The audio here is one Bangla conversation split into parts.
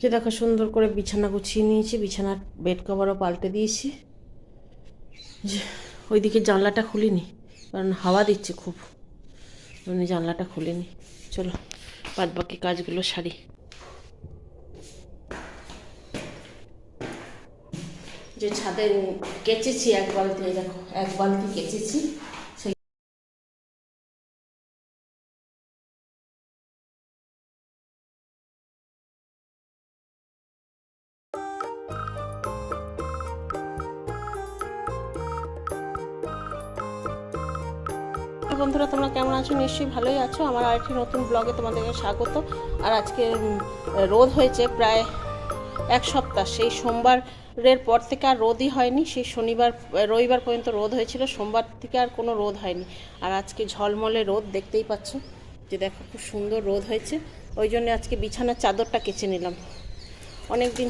যে দেখো সুন্দর করে বিছানা গুছিয়ে নিয়েছি, বিছানার বেড কভারও পাল্টে দিয়েছি। ওইদিকে জানলাটা খুলিনি, কারণ হাওয়া দিচ্ছে খুব। মানে জানলাটা খুলিনি। চলো বাদ বাকি কাজগুলো সারি। যে ছাদে কেচেছি এক বালতি দেখো, এক বালতি কেচেছি। বন্ধুরা, তোমরা কেমন আছো? নিশ্চয়ই ভালোই আছো। আমার আরেকটি নতুন ব্লগে তোমাদেরকে স্বাগত। আর আজকে রোদ হয়েছে প্রায় এক সপ্তাহ। সেই সোমবারের পর থেকে আর রোদই হয়নি। সেই শনিবার, রবিবার পর্যন্ত রোদ হয়েছিল। সোমবার থেকে আর কোনো রোদ হয়নি। আর আজকে ঝলমলে রোদ, দেখতেই পাচ্ছ যে দেখো খুব সুন্দর রোদ হয়েছে। ওই জন্য আজকে বিছানার চাদরটা কেচে নিলাম। অনেক দিন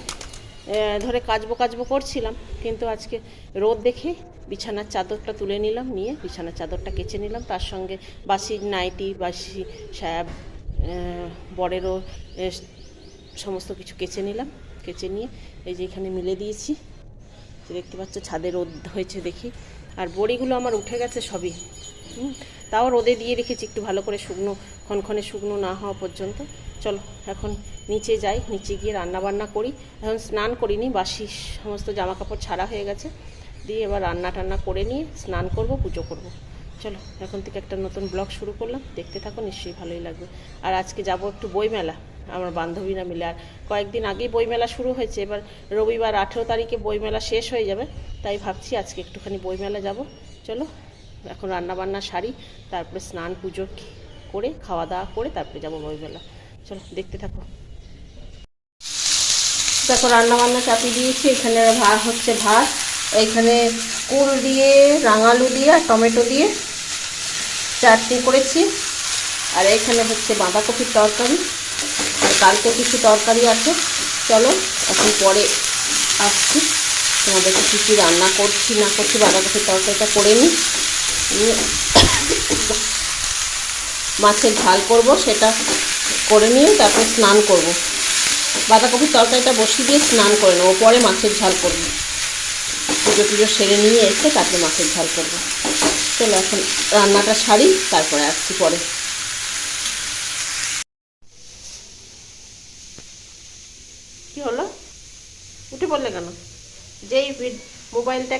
ধরে কাচবো কাচবো করছিলাম কিন্তু আজকে রোদ দেখে বিছানার চাদরটা তুলে নিলাম নিয়ে বিছানার চাদরটা কেচে নিলাম। তার সঙ্গে বাসি নাইটি বাসি সায়া বরেরও সমস্ত কিছু কেচে নিলাম। কেচে নিয়ে এই যে এখানে মিলে দিয়েছি। দেখতে পাচ্ছ ছাদে রোদ হয়েছে দেখি। আর বড়িগুলো আমার উঠে গেছে সবই। হুম, তাও রোদে দিয়ে রেখেছি, একটু ভালো করে শুকনো ক্ষণক্ষণে শুকনো না হওয়া পর্যন্ত। চলো, এখন নিচে যাই, নিচে গিয়ে রান্না বান্না করি। এখন স্নান করিনি, বাসি সমস্ত জামা কাপড় ছাড়া হয়ে গেছে। দিয়ে এবার রান্না টান্না করে নিয়ে স্নান করব, পুজো করব। চলো, এখন থেকে একটা নতুন ব্লগ শুরু করলাম। দেখতে থাকো, নিশ্চয়ই ভালোই লাগবে। আর আজকে যাব একটু বইমেলা, আমার বান্ধবীরা মিলে। আর কয়েকদিন আগেই বইমেলা শুরু হয়েছে, এবার রবিবার আঠেরো তারিখে বইমেলা শেষ হয়ে যাবে। তাই ভাবছি আজকে একটুখানি বইমেলা যাব। চলো এখন রান্না বান্না সারি, তারপরে স্নান পুজো করে খাওয়া দাওয়া করে তারপরে যাব বইমেলা চলো, দেখতে থাকো। দেখো রান্না বান্না চাপিয়ে দিয়েছি। এখানে ভাত হচ্ছে ভাত। এইখানে কুল দিয়ে, রাঙালু দিয়ে আর টমেটো দিয়ে চাটনি করেছি। আর এখানে হচ্ছে বাঁধাকপির তরকারি। আর কালকে কিছু তরকারি আছে। চলো, এখন পরে আসছি। তোমাদেরকে কী কী রান্না করছি, না করছি, বাঁধাকপির তরকারিটা করে নিই। মাছের ঝাল করব, সেটা করে নিয়ে তারপর স্নান করব। বাঁধাকপির তরকারিটা বসিয়ে দিয়ে স্নান করে নেব, পরে মাছের ঝাল করব। পুজো টুজো সেরে নিয়ে এসে তারপরে মাছের ঝাল করব। চলো এখন রান্নাটা সারি, তারপরে আসছি পরে। কি হলো? উঠে পড়লে কেন? যেই মোবাইলটা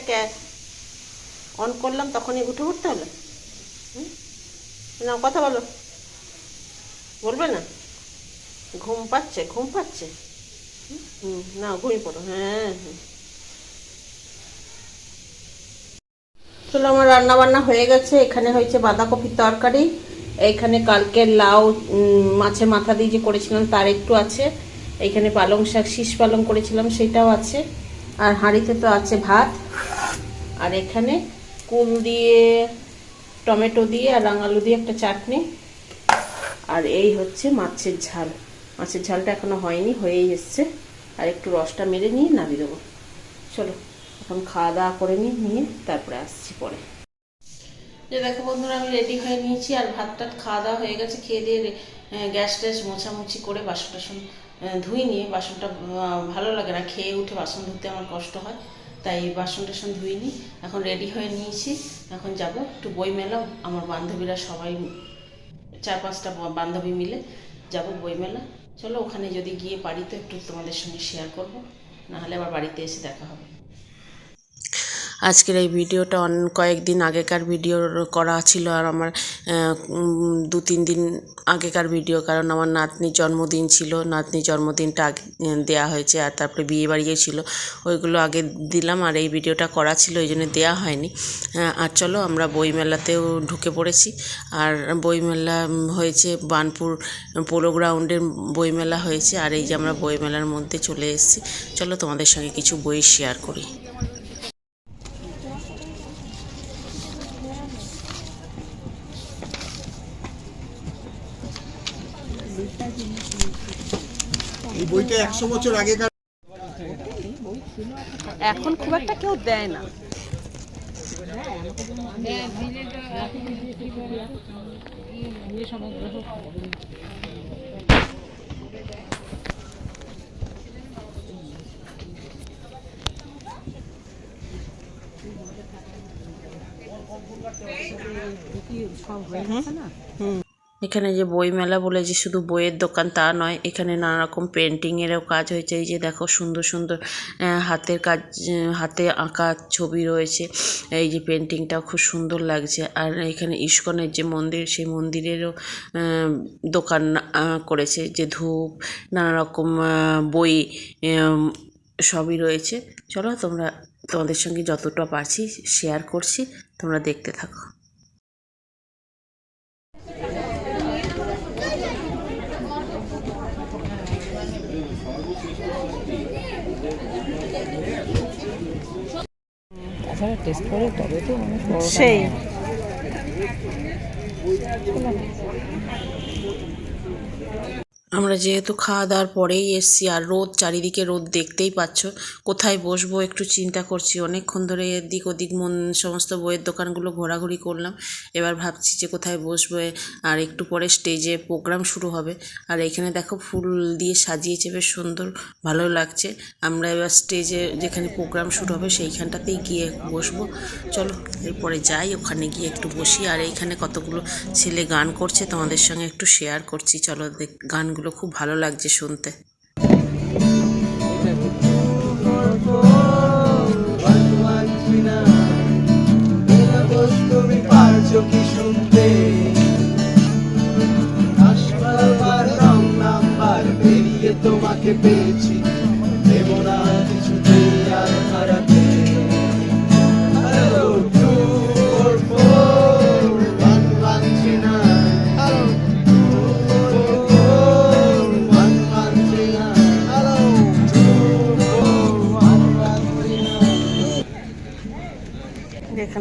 অন করলাম, তখনই উঠে উঠতে হলো। হুম? না, কথা বলো। বলবে না? ঘুম পাচ্ছে ঘুম পাচ্ছে। হুম? হুম না, ঘুমিয়ে পড়ো। হ্যাঁ হ্যাঁ। চলো, আমার রান্না বান্না হয়ে গেছে। এখানে হয়েছে বাঁধাকপির তরকারি। এইখানে কালকের লাউ মাছের মাথা দিয়ে যে করেছিলাম, তার একটু আছে। এইখানে পালং শাক, শীষ পালং করেছিলাম, সেটাও আছে। আর হাঁড়িতে তো আছে ভাত। আর এখানে কুল দিয়ে, টমেটো দিয়ে আর রাঙালু দিয়ে একটা চাটনি। আর এই হচ্ছে মাছের ঝাল। মাছের ঝালটা এখনও হয়নি, হয়েই এসছে। আর একটু রসটা মেরে নিয়ে নামিয়ে দেবো। চলো, এখন খাওয়া দাওয়া করে নিই, নিয়ে তারপরে আসছি পরে। যে দেখো বন্ধুরা, আমি রেডি হয়ে নিয়েছি আর ভাত টাত খাওয়া দাওয়া হয়ে গেছে। খেয়ে দিয়ে গ্যাস ট্যাস মোছামুছি করে বাসন টাসন ধুই নিয়ে বাসনটা ভালো লাগে না। খেয়ে উঠে বাসন ধুতে আমার কষ্ট হয়। তাই বাসন টাসন ধুইনি। এখন রেডি হয়ে নিয়েছি। এখন যাব একটু বই মেলা। আমার বান্ধবীরা সবাই চার পাঁচটা বান্ধবী মিলে যাব বই মেলা। চলো ওখানে যদি গিয়ে বাড়িতে একটু তোমাদের সঙ্গে শেয়ার করব। নাহলে আবার বাড়িতে এসে দেখা হবে। আজকের এই ভিডিওটা অন কয়েকদিন আগেকার ভিডিও করা ছিল আর আমার দু তিন দিন আগেকার ভিডিও কারণ আমার নাতনির জন্মদিন ছিল, নাতনির জন্মদিনটা আগে দেওয়া হয়েছে আর তারপরে বিয়ে বাড়িও ছিল ওইগুলো আগে দিলাম আর এই ভিডিওটা করা ছিল ওই জন্য দেওয়া হয়নি। আর চলো আমরা বইমেলাতেও ঢুকে পড়েছি আর বইমেলা হয়েছে বানপুর পোলো গ্রাউন্ডের বইমেলা হয়েছে আর এই যে আমরা বইমেলার মধ্যে চলে এসেছি। চলো তোমাদের সঙ্গে কিছু বই শেয়ার করি। বইটা একশো বছর এখন খুব একটা কেউ দেয় না। সব হয়ে গেছে না? এখানে যে বই মেলা বলে যে শুধু বইয়ের দোকান তা নয়, এখানে নানা রকম পেন্টিংয়েরও কাজ হয়েছে। এই যে দেখো সুন্দর সুন্দর হাতের কাজ হাতে আঁকা ছবি রয়েছে। এই যে পেন্টিংটাও খুব সুন্দর লাগছে। আর এখানে ইস্কনের যে মন্দির, সেই মন্দিরেরও দোকান করেছে। যে ধূপ নানা রকম বই সবই রয়েছে। চলো তোমরা তোমাদের সঙ্গে যতটা পারছি শেয়ার করছি, তোমরা দেখতে থাকো। তাছাড়া টেস্ট করে তবে তো মানুষ বড়টা সেই নেয়। আমরা যেহেতু খাওয়া দাওয়ার পরেই এসছি আর রোদ, চারিদিকে রোদ দেখতেই পাচ্ছ। কোথায় বসবো একটু চিন্তা করছি। অনেকক্ষণ ধরে এদিক ওদিক মন, সমস্ত বইয়ের দোকানগুলো ঘোরাঘুরি করলাম। এবার ভাবছি যে কোথায় বসবো আর একটু পরে স্টেজে প্রোগ্রাম শুরু হবে। আর এখানে দেখো ফুল দিয়ে সাজিয়েছে, বেশ সুন্দর, ভালো লাগছে। আমরা এবার স্টেজে যেখানে প্রোগ্রাম শুরু হবে সেইখানটাতেই গিয়ে বসবো। চলো, এরপরে যাই, ওখানে গিয়ে একটু বসি। আর এইখানে কতগুলো ছেলে গান করছে তোমাদের সঙ্গে একটু শেয়ার করছি। চলো গানগুলো খুব ভালো লাগছে শুনতে।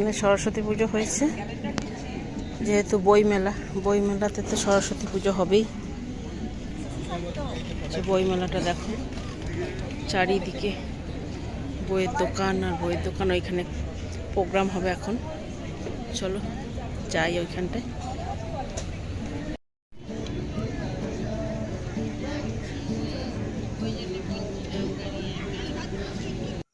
এখানে সরস্বতী পুজো হয়েছে। যেহেতু বই মেলা বই মেলাতে তো সরস্বতী পুজো হবেই। যে বই মেলাটা দেখো, চারিদিকে বইয়ের দোকান আর বইয়ের দোকান, ওইখানে প্রোগ্রাম হবে এখন। চলো, যাই ওইখানটায়।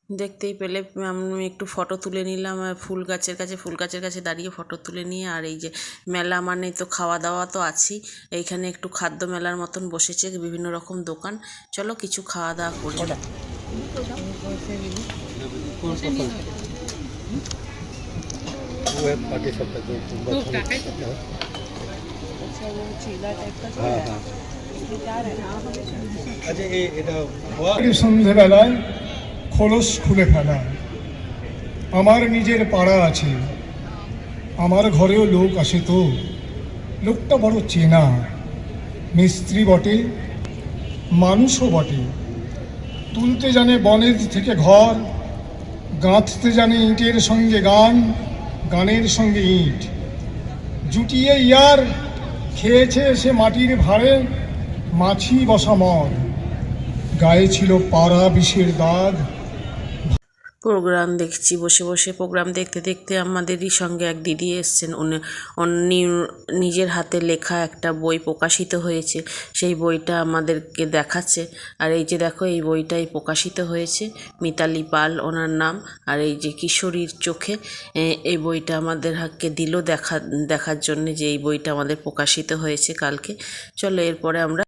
দেখতেই পেলে। আমি একটু ফটো তুলে নিলাম ফুল গাছের কাছে ফুল গাছের কাছে দাঁড়িয়ে ফটো তুলে নিয়ে আর এই যে মেলা মানে তো খাওয়া দাওয়া তো আছেই। এইখানে একটু খাদ্য মেলার মতন বসেছে বিভিন্ন রকম দোকান। চলো কিছু খাওয়া দাওয়া করি। এই সন্ধেবেলায় খোলস খুলে ফেলা। আমার নিজের পাড়া আছে। আমার ঘরেও লোক আসে তো। লোকটা বড় চেনা। মিস্ত্রি বটে, মানুষও বটে। তুলতে জানে বনের থেকে ঘর, গাঁথতে জানে ইটের সঙ্গে গান, গানের সঙ্গে ইট। জুটিয়ে ইয়ার, খেয়েছে সে মাটির ভাড়ে, মাছি বসা মর। গায়ে ছিল পাড়া বিষের দাগ প্রোগ্রাম দেখছি, বসে বসে প্রোগ্রাম দেখতে দেখতে আমাদেরই সঙ্গে এক দিদি এসছেন। উনি নিজের হাতে লেখা একটা বই প্রকাশিত হয়েছে। সেই বইটা আমাদেরকে দেখাচ্ছে। আর এই যে দেখো, এই বইটাই প্রকাশিত হয়েছে। মিতালি পাল ওনার নাম। আর এই যে কিশোরীর চোখে এই বইটা আমাদের হাতকে দিল দেখা, দেখার জন্য যে এই বইটা আমাদের প্রকাশিত হয়েছে কালকে। চলো এরপরে আমরা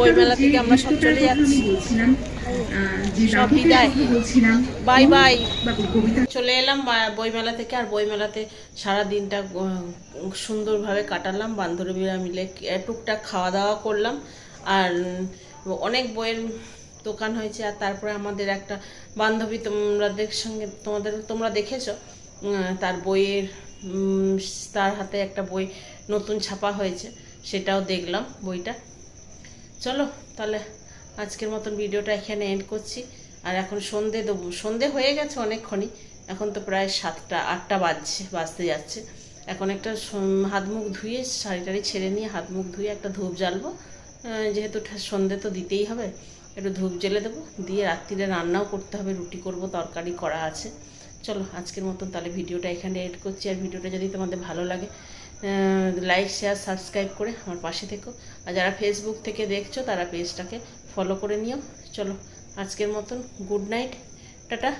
বইমেলা থেকে আমরা সব চলে যাচ্ছি। সব বিদায়। Bye bye. চলে এলাম বইমেলা থেকে আর বইমেলাতে সারা দিনটা সুন্দরভাবে কাটালাম বান্ধবীরা মিলে টুকটাক খাওয়া দাওয়া করলাম। আর অনেক বইয়ের দোকান হয়েছে আর তারপরে আমাদের একটা বান্ধবী তোমাদের সঙ্গে তোমাদের তোমরা দেখেছ? তার বইয়ের তার হাতে একটা বই নতুন ছাপা হয়েছে সেটাও দেখলাম বইটা। চলো তাহলে আজকের মতন ভিডিওটা এখানে এন্ড করছি। আর এখন সন্ধে দেবো। সন্ধে হয়ে গেছে অনেকক্ষণই। এখন তো প্রায় সাতটা, আটটা বাজছে, বাজতে যাচ্ছে। এখন একটা হাত মুখ ধুয়ে শাড়ি টাড়ি ছেড়ে নিয়ে হাত মুখ ধুয়ে একটা ধূপ জ্বালবো। যেহেতু সন্ধে তো দিতেই হবে, একটু ধূপ জ্বেলে দেবো। দিয়ে রাত্রিরে রান্নাও করতে হবে, রুটি করব, তরকারি করা আছে। চলো, আজকের মতন তাহলে ভিডিওটা এখানে এড করছি। আর ভিডিওটা যদি তোমাদের ভালো লাগে লাইক শেয়ার সাবস্ক্রাইব করে আমার পাশে থেকো। আর যারা ফেসবুক থেকে দেখছ, তারা পেজটাকে ফলো করে নিও। চলো আজকের মতন গুড নাইট টাটা।